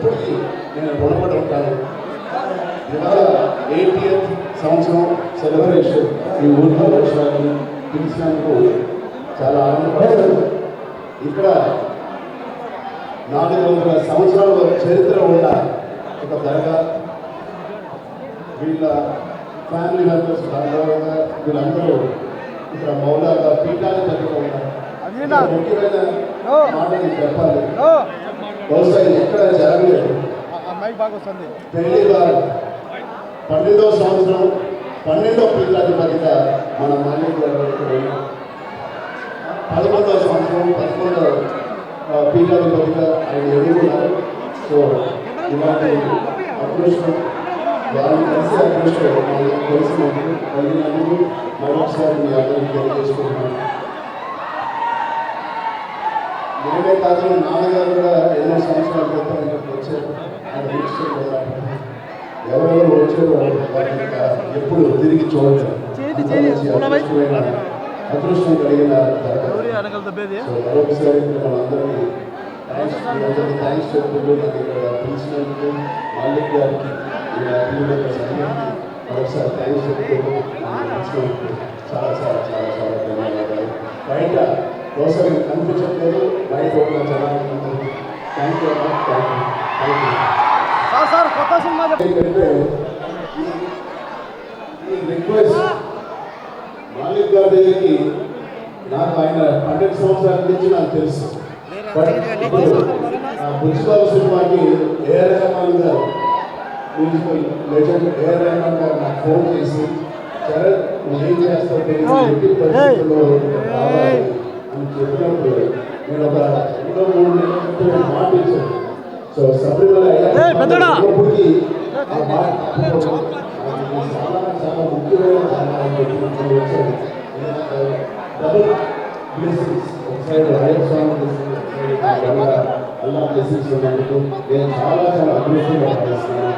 ఎప్పటికీ నేను రుణపడి ఉంటాను ఇవాళ ఎయిటీఎత్ సంవత్సరం సెలబ్రేషన్ ఈ ఊర్లో వర్షాన్ని పిలిచినందుకు చాలా ఆనందపడతాను. ఇక్కడ నాలుగు వందల సంవత్సరాల చరిత్ర ఉన్న ఒక దర్గా వీళ్ళ ఫ్యామిలీ మెంబర్స్ దాదాపుగా వీళ్ళందరూ ఇక్కడ మౌలాగా పీఠాన్ని దగ్గర ఉన్నారు ముఖ్యమైన ఓ. మాట నేను చెప్పాలి బహుశా ఎక్కడ జరగలేదు. పెళ్ళి వారు పన్నెండవ సంవత్సరం పన్నెండవ పీఠాధిపతిగా మన ఉన్నారు. పదకొండవ సంవత్సరం పదకొండవ పీఠాధిపతిగా ఆయన ఎదుర్కొన్నారు సో ఇలాంటి అదృష్టం వారిని కలిసి అదృష్టం కలిగినందుకు మరొకసారి మీ అందరికీ తెలియజేసుకుంటున్నాను. నేనే కాదు నాన్నగారు కూడా ఎన్నో సంవత్సరాల క్రితం ఇక్కడికి వచ్చారు. ఎవరెవరు వచ్చారో ఎప్పుడు తిరిగి చూడలేదు అదృష్టం కలిగిన మరొకసారి మనందరికీ థ్యాంక్స్ చెప్పుకుంటూ నాకు ఇక్కడ పిలిచినందుకు మాలిక్ గారికి మరొకసారి థ్యాంక్స్ చెప్పుకుంటూ చాలా చాలా చాలా చాలా ఒకసారి కనిపించట్లేదు. బయట ఉన్న జనానికి thank you thank you thank you sir sir కొత్త సినిమా ఏంటంటే ఈ- రిక్వెస్ట్ మాలిక్ గారి దగ్గరికి నాకు ఆయన పన్నెండు సంవత్సరాల నుంచి నాకు తెలుసు. బట్ బుచ్చిబాబు సినిమాకి ఏఆర్ రెహమాన్ గారు మ్యూజికల్ లెజెండ్ ఏఆర్ రెహమాన్ గారు నాకు ఫోన్ చేసి చరణ్ నువ్వు ఏం చేస్తావు? తెలియదు, ఇచ్చాను సో శబరిమల. అది చాలా చాలా ముఖ్యమైన. డబుల్ బ్లెస్సింగ్స్ ఒకసైడ్ రాయల్ స్వామి బ్లెస్సింగ్ అల్లా బ్లెస్సింగ్స్ ఉన్నందుకు నేను చాలా చాలా అదృష్టంగా భావిస్తున్నాను